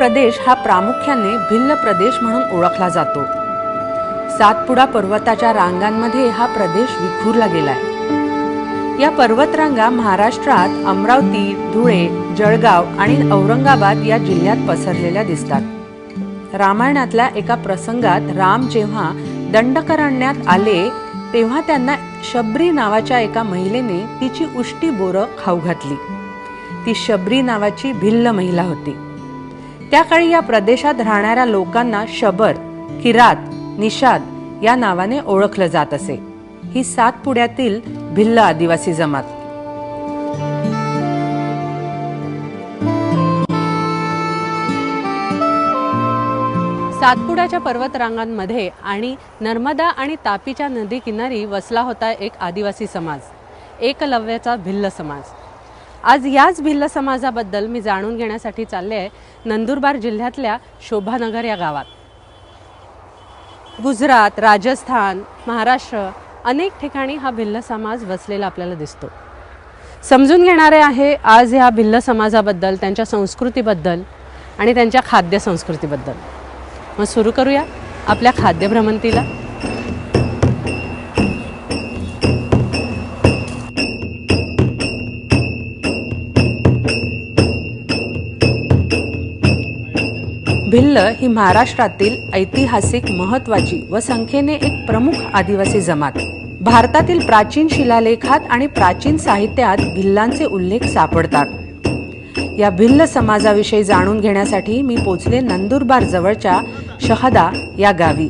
प्रदेश हा प्रामुख्याने भिल्ल प्रदेश म्हणून ओळखला जातो. सातपुडा पर्वताच्या रांगांमध्ये हा प्रदेश विखुरला गेलाय. या पर्वतरांगा महाराष्ट्रात अमरावती धुळे जळगाव आणि औरंगाबाद या जिल्ह्यात पसरलेल्या दिसतात. रामायणातल्या एका प्रसंगात राम जेव्हा दंडकारण्यात आले तेव्हा त्यांना शबरी नावाच्या एका महिलेने तिची उष्टी बोरं खाऊ घातली. ती शबरी नावाची भिल्ल महिला होती. त्या काळी या प्रदेशात राहणाऱ्या लोकांना शबर किरात निषाद या नावाने ओळखलं जात असे. ही सातपुड्यातील भिल्ल आदिवासी जमात. सातपुड्याच्या पर्वतरांगांमध्ये आणि नर्मदा आणि तापीच्या नदी किनारी वसला होता एक आदिवासी समाज एकलव्याचा भिल्ल समाज. आज याच भिल्ल समाजाबद्दल मी जाणून घेण्यासाठी चालले आहे नंदुरबार जिल्ह्यातल्या शोभानगर या गावात. गुजरात राजस्थान महाराष्ट्र अनेक ठिकाणी हा भिल्ल समाज वसलेला आपल्याला दिसतो. समजून घेणारे आहे आज ह्या भिल्ल समाजाबद्दल त्यांच्या संस्कृतीबद्दल आणि त्यांच्या खाद्य संस्कृतीबद्दल. मग सुरू करूया आपल्या खाद्यभ्रमंतीला भिल्ल ही महाराष्ट्रातील ऐतिहासिक महत्वाची व संख्येने एक प्रमुख आदिवासी जमात. भारतातील प्राचीन शिलालेखात आणि प्राचीन साहित्यात भिल्लांचे उल्लेख सापडतात. या भिल्ल समाजाविषयी जाणून घेण्यासाठी मी पोचले नंदुरबार जवळच्या शहदा या गावी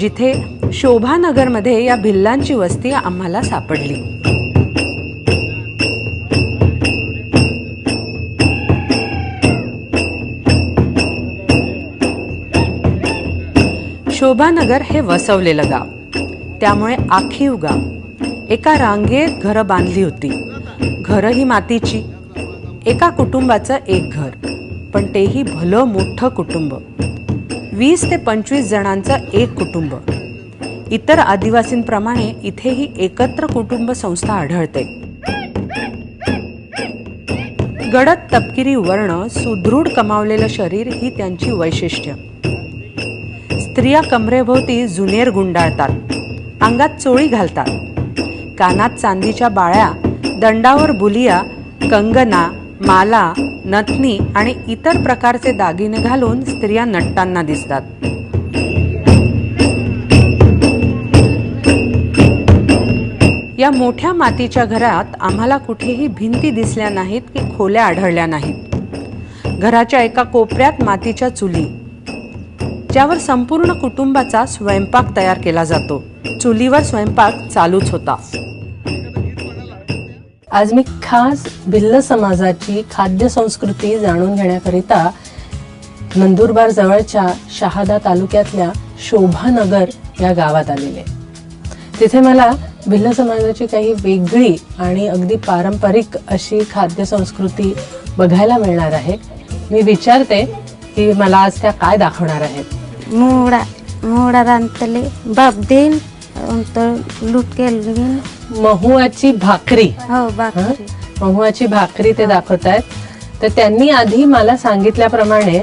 जिथे शोभानगरमध्ये या भिल्लांची वस्ती आम्हाला सापडली. शोभानगर हे वसवलेलं गाव. त्यामुळे आखीव गाव. एका रांगेत घरं बांधली होती. घरं ही मातीची. एका कुटुंबाचं एक घर. पण तेही भलं मोठं कुटुंब. वीस ते पंचवीस जणांचं एक कुटुंब. इतर आदिवासींप्रमाणे इथेही एकत्र कुटुंब संस्था आढळते. गडद तपकिरी वर्ण सुदृढ कमावलेलं शरीर ही त्यांची वैशिष्ट्य. स्त्रिया कमरेभोवती जुनेर गुंडाळतात. अंगात चोळी घालतात. कानात चांदीच्या बाळ्या दंडावर बुलिया कंगना माला नथनी आणि इतर प्रकारचे दागिने घालून स्त्रिया नटताना दिसतात. या मोठ्या मातीच्या घरात आम्हाला कुठेही भिंती दिसल्या नाहीत की खोल्या आढळल्या नाहीत. घराच्या एका कोपऱ्यात मातीच्या चुली ज्यावर संपूर्ण कुटुंबाचा स्वयंपाक तयार केला जातो. चुलीवर स्वयंपाक चालूच होता. आज मी खास भिल्ल समाजाची खाद्य संस्कृती जाणून घेण्याकरिता नंदुरबार जवळच्या शहादा तालुक्यातल्या शोभानगर या गावात आलेले तिथे मला भिल्ल समाजाची काही वेगळी आणि अगदी पारंपरिक अशी खाद्य संस्कृती बघायला मिळणार आहे. मी विचारते की मला आज त्या काय दाखवणार आहेत. ಮೂಡ ಮೂಡರಂತಲೇ ಬಬ್ದೇನ್ ಅಂತ लुटकेल महुआची भाकरी हो बाकरी महुआची भाकरी ते दाखवत आहेत तर त्यांनी आधी मला सांगितल्याप्रमाणे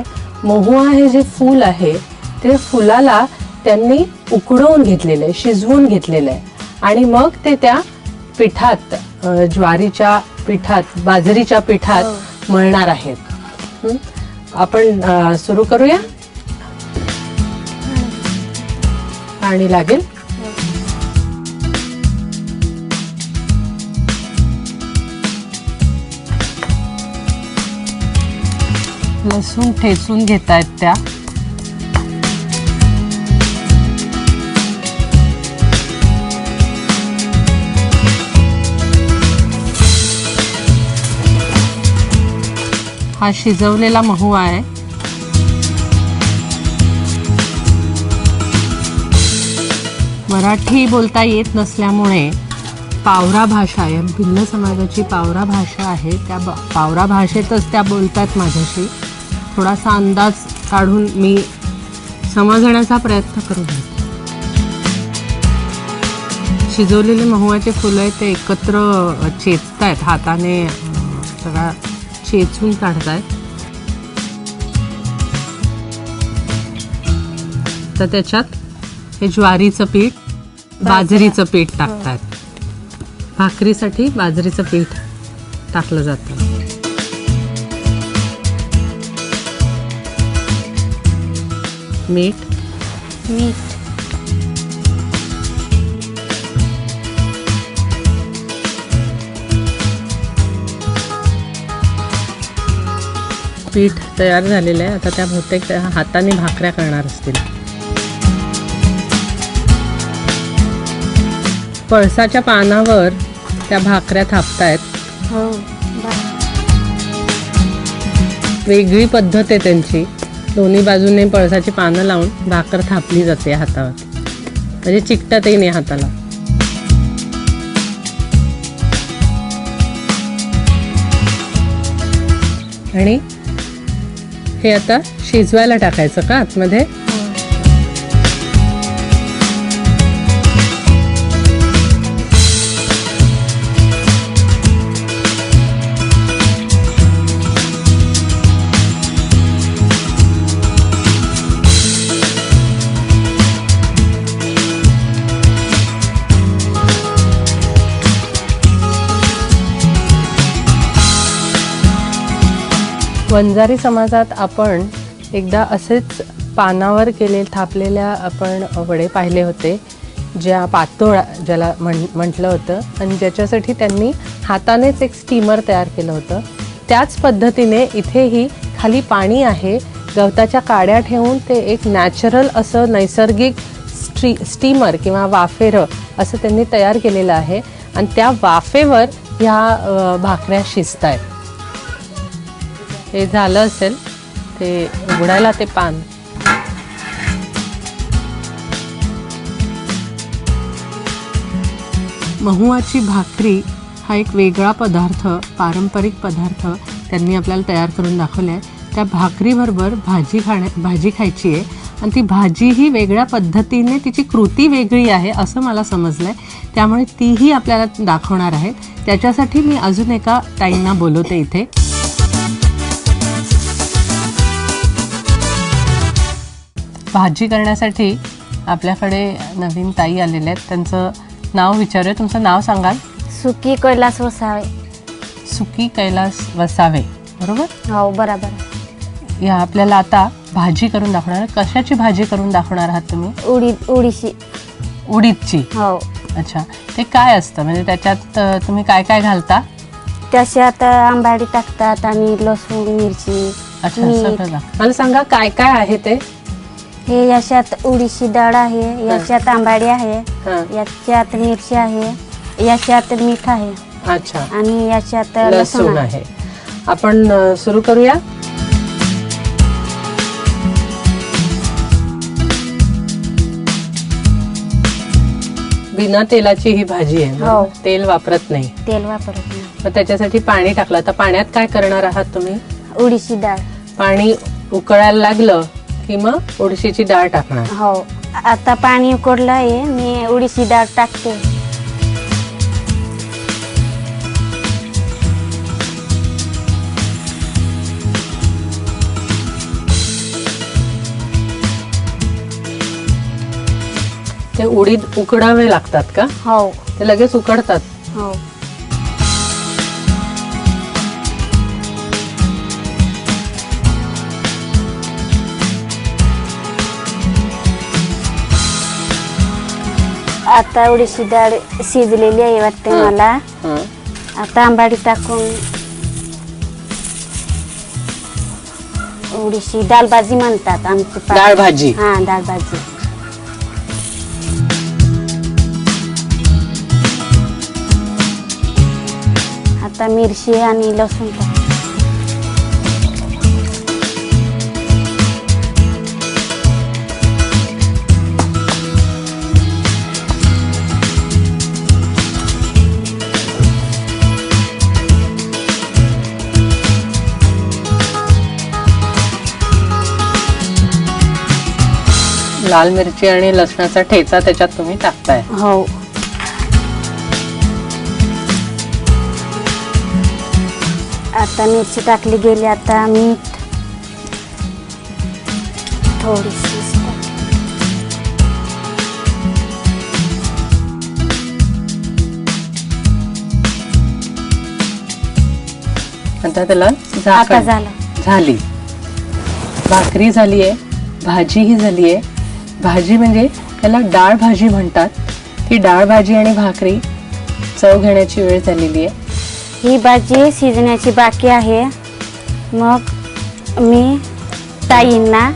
महुआ हे जे फूल आहे ते फुलाला त्यांनी उकडवून घेतलेलं आहे शिजवून घेतलेलं आहे आणि मग ते त्या पिठात अ, ज्वारीच्या पिठात बाजरीच्या पिठात मळणार आहेत हं? आपण सुरू करूया पाणी लागेल. लसूण ठेचून घेत आहेत त्या. हा शिजवलेला महू आहे. मराठी बोलता येत नसल्यामुळे पावरा भाषा आहे भिल्ल समाजाची पावरा भाषा आहे त्या ब- पावरा भाषेतच त्या बोलतात माझ्याशी. थोडासा अंदाज काढून मी समजण्याचा प्रयत्न करू शिजवलेले महुआचे फुलं आहेत ते एकत्र चेचत आहेत हाताने सगळा चेचून काढतायत. तर त्याच्यात हे ज्वारीचं पीठ बाजरीचं पीठ टाकतात. भाकरीसाठी बाजरीचं पीठ टाकलं जातं. मीठ. मीठ. पीठ तयार झालेलं आहे. आता त्या बहुतेक हाताने भाकऱ्या करणार असतील. पळसाच्या पानावर त्या भाकऱ्या थापतायत. हो वेगळी पद्धत आहे त्यांची. दोन्ही बाजूने पळसाची पानं लावून भाकर थापली जाते हातावर. म्हणजे चिकटतही नाही हाताला. आणि हे आता शिजवायला टाकायचं का आतमध्ये? वंजारी समाजात आपण एकदा असेच पानावर केले थापलेल्या आपण वडे पाहिले होते ज्या पातोळा ज्याला म्हण म्हटलं होतं. आणि ज्याच्यासाठी त्यांनी हातानेच एक स्टीमर तयार केलं होतं. त्याच पद्धतीने इथेही खाली पाणी आहे. गवताच्या काड्या ठेवून ते एक नॅचरल असं नैसर्गिक स्ट्री स्टीमर किंवा वाफेरं असं त्यांनी तयार केलेलं आहे. आणि त्या वाफेवर ह्या भाकऱ्या शिजत आहेत हे झालं असेल ते उघडायला ते पान. महुआची भाकरी हा एक वेगळा पदार्थ पारंपरिक पदार्थ त्यांनी आपल्याला तयार करून दाखवला आहे त्या भाकरीबरोबर भाजी खाण्या भाजी खायची आहे. आणि ती भाजी ही वेगळ्या पद्धतीने तिची कृती वेगळी आहे असं मला समजलं आहे त्यामुळे तीही आपल्याला दाखवणार आहे. त्याच्यासाठी मी अजून एका ताईंना बोलवते इथे. भाजी करण्यासाठी आपल्याकडे नवीन ताई आलेल्या आहेत. त्यांचं नाव विचारूया. तुमचं नाव सांगाल? सुकी कैलास वसावे. सुकी कैलास वसावे. बरोबर? हो बरोबर. या आपल्याला आता भाजी करून दाखवणार. कशाची भाजी करून दाखवणार आहात तुम्ही? उडीद उडीशी. उडीदची. हो. अच्छा. ते काय असतं? म्हणजे त्याच्यात अ, तुम्ही काय काय घालता? त्याच्यात आंबाडी टाकतात आणि लसूण मिरची अच्छा मीठ. सगळं मला सांगा काय काय आहे ते? हे याच्यात उडीशी डाळ आहे याच्यात आंबाडी आहे हां. याच्यात मिरची आहे याच्यात मीठ आहे. अच्छा. आणि याच्यात लसूण लसूण आहे. आहे. आपण अ, सुरू करूया? बिना तेलाची ही भाजी आहे बरोबर? हो. तेल वापरत नाही. तेल वापरत नाही. मग त्याच्यासाठी पाणी टाकलं. आता पाण्यात काय करणार आहात तुम्ही? उडीशी डाळ. पाणी उकळायला लागलं की मग उडशीची डाळ टाकणार. हो. आता पाणी उकडलं आहे मी उडीशी डाळ टाकते. ते उडीद उकडावे लागतात का? हो. ते लगेच उकडतात? हो. आता उडीशी डाळ शिजलेली आहे वाटते. मला. हं. आता आंबाडी टाकून. उडीशी डाळ भाजी म्हणतात आमची पा- डाळ भाजी हा डाळ भाजी आता मिरची आणि लसूण टाक लाल मिरची आणि लसणाचा ठेचा त्याच्यात तुम्ही टाकताय. हो. आता मिरची टाकली गेली आता मीठ थोडीशी आता त्याला झाकण. झाली. भाकरी झाली. आहे भाजी ही झाली आहे भाजी म्हणजे त्याला डाळ भाजी म्हणतात. ती डाळ भाजी आणि भाकरी चव घेण्याची वेळ झालेली आहे. ही भाजी शिजण्याची बाकी आहे. मग मी ताईंना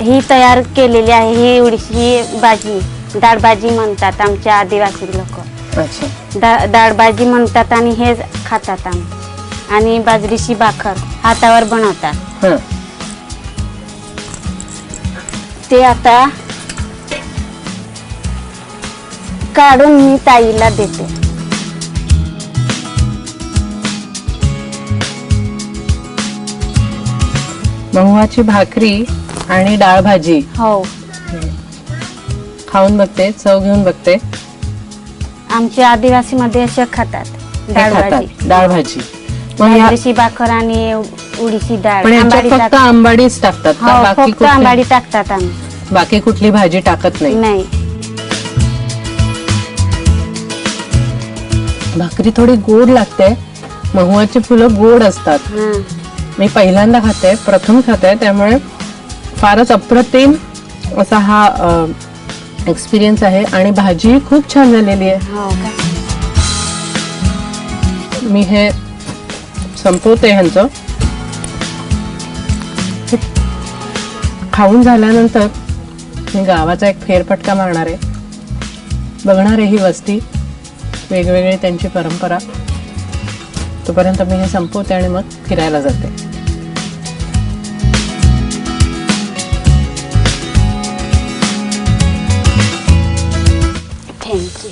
ही तयार केलेली आहे ही एवढीशी भाजी. डाळ भाजी म्हणतात आमच्या आदिवासी लोक. अच्छा. डा डाळ भाजी म्हणतात आणि हे खातात आम्ही. आणि बाजरीची भाकर हातावर बनवतात. हं. ते आता काढून मी ताईला देते. गव्हाची भाकरी आणि डाळ भाजी. हो. खाऊन बघते चव घेऊन बघते. आमच्या आदिवासी मध्ये असे खातात हे डाळ भाजी. डाळ भाजी. मग ह्या- बाजरीची भाकर आणि उडीची डाळ. पण आंबाडी फक्त टाक- आंबाडीच टाकतात का? हो बाकी फक्त आंबाडी टाकतात आम्ही. बाकी कुठली भाजी टाकत नाही. नाही. भाकरी थोडी गोड लागते. महुआची फुलं गोड असतात. हा. मी पहिल्यांदा खाते प्रथम खाते त्यामुळे फारच अप्रतिम असा हा एक्सपिरियन्स आहे आणि भाजी खूप छान झालेली आहे. हो का? मी हे संपवते ह्यांचं. हे खाऊन झाल्यानंतर मी गावाचा एक फेरफटका मारणार आहे. बघणार आहे ही वस्ती. वेगवेगळी त्यांची परंपरा. तोपर्यंत मी हे संपवते आणि मग फिरायला जाते. थँक्यू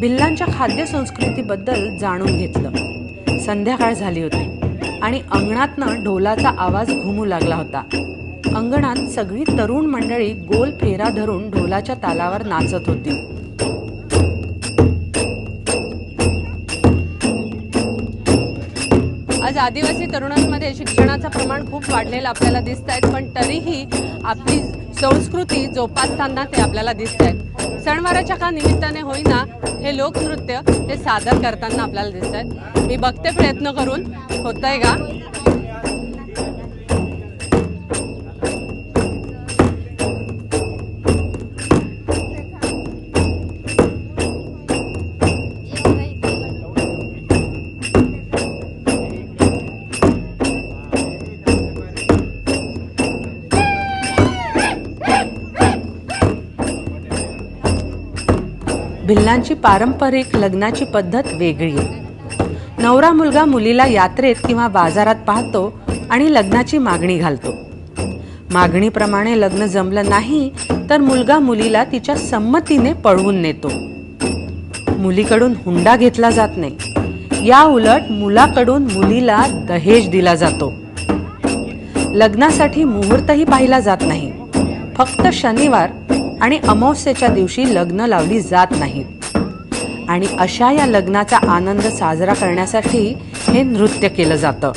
भिल्लांच्या खाद्य संस्कृतीबद्दल जाणून घेतलं. संध्याकाळ झाली होती. आणि अंगणातनं ढोलाचा आवाज घुमू लागला होता. अंगणात सगळी तरुण मंडळी गोल फेरा धरून ढोलाच्या तालावर नाचत होती. आज आदिवासी तरुणांमध्ये शिक्षणाचं प्रमाण खूप वाढलेलं आपल्याला दिसत आहेत पण तरीही आपली संस्कृती जोपासताना ते आपल्याला दिसत आहेत सणवाराच्या का निमित्ताने होईना हे लोकनृत्य हे सादर करताना आपल्याला दिसत आहेत मी बघते प्रयत्न करून होतंय का? भिल्लांची पारंपरिक लग्नाची पद्धत वेगळी आहे. नवरा मुलगा मुलीला यात्रेत किंवा बाजारात पाहतो आणि लग्नाची मागणी घालतो. मागणीप्रमाणे लग्न जमलं नाही तर मुलगा मुलीला तिच्या संमतीने पळवून नेतो. मुलीकडून हुंडा घेतला जात नाही. या उलट मुलाकडून मुलीला दहेज दिला जातो. लग्नासाठी मुहूर्तही पाहिला जात नाही. फक्त शनिवार आणि अमावस्येच्या दिवशी लग्न लावली जात नाहीत आणि अशा या लग्नाचा आनंद साजरा करण्यासाठी हे नृत्य केलं जातं.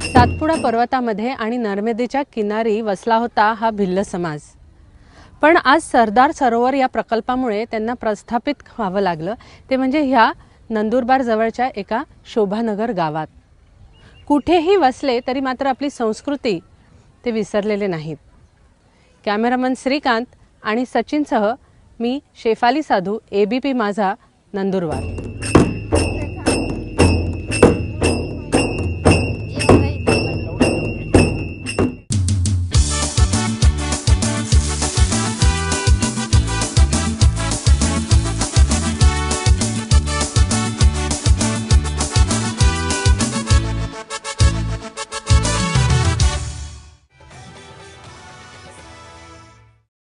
सातपुडा पर्वतामध्ये आणि नर्मदेच्या किनारी वसला होता हा भिल्ल समाज. पण आज सरदार सरोवर या प्रकल्पामुळे त्यांना प्रस्थापित व्हावं लागलं. ते म्हणजे ह्या नंदुरबार जवळच्या एका शोभानगर गावात. कुठेही वसले तरी मात्र आपली संस्कृती ते विसरलेले नाहीत. कॅमेरामन श्रीकांत आणि सचिनसह मी शेफाली साधू ए बी पी माझा नंदुरबार.